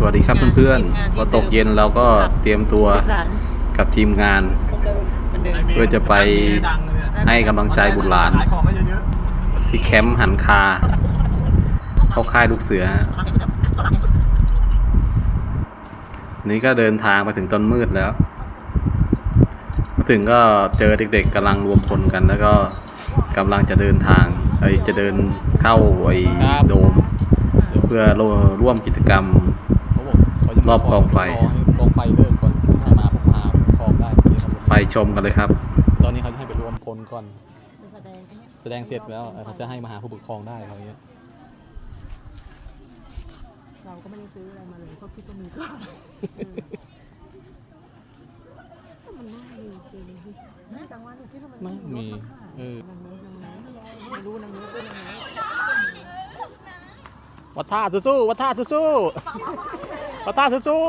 สวัสดีครับเพื่อนๆ พอตกเย็นเราก็เตรียมตัวสารกับทีมงานมันเดินเพื่อจะไปให้กำลังใจบุตรหลานขายของได้เยอะที่แคมป์หันคา เข้าค่ายลูกเสือ นี่ก็เดินทางมาถึงต้นมืดแล้ว มาถึงก็เจอเด็กๆกำลังรวมพลกันแล้วก็กำลังจะเดินทางไอยจะเดินเข้าไอ้ครับโดม เพื่อร่วมกิจกรรม รอบกองไฟรให้กองไฟเลิกก่อนให้มาพกพาคองได้ที่ครับไปชมกันเลยครับ ตอนนี้เขาจะให้ไปรวมพลก่อน แสดงเนี่ยแสดงเสร็จแล้วเออเขาจะให้มาหาผู้ปกครองได้อะไรเงี้ยเราก็ไม่ได้ซื้ออะไรมาเลยเพราะคิดว่ามีก็มันน่ามีจริงๆกลางวันคิดว่ามันไม่มีเออนังนี้นังนี้ไม่รู้นังนี้เป็นยังไงวัดท่าสู้ๆวัดท่าสู้ๆ วัดท่าสู้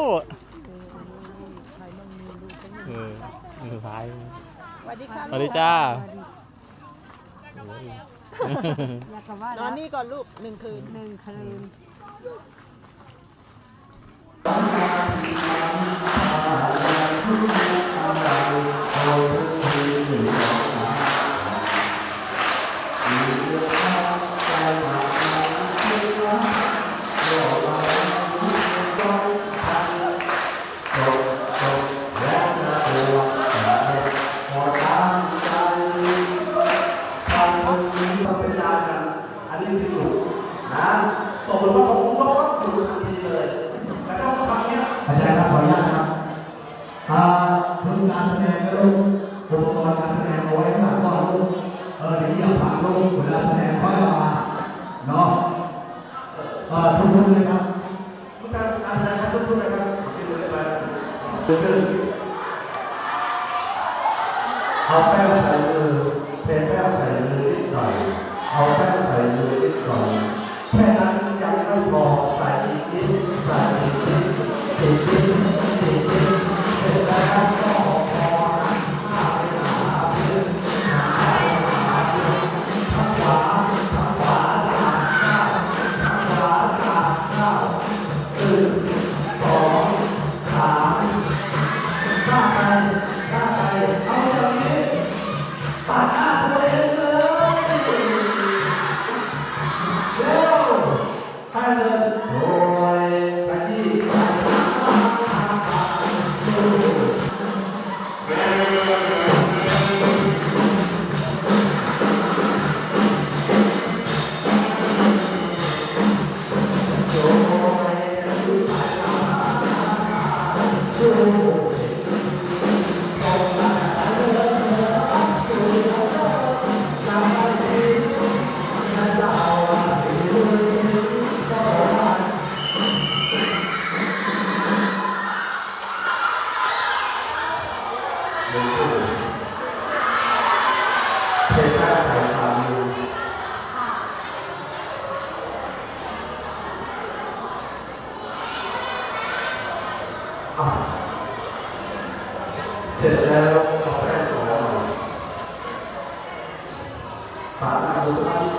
ใครบ้างมีดูกันๆเออเออท้ายสวัสดีค่ะสวัสดีจ้าโอ้ยอยากกลับบ้านนอนนี่ก่อนลูกหนึ่งคืนหนึ่งคืนอัน เออทุกคนเลยครับทุกท่านอาจารย์ครับทุกคนเลยครับที่ดูเลยไปดูเรื่องเอาแป้งใส่มือเทแป้งใส่มือนิดหน่อย เอาแป้งใส่มือนิดหน่อยแค่นั้นยังไม่พอใส่อีกนิดใส่ เสร็จแล้วขอแก้ตัวหน่อยสารอนุภาพที่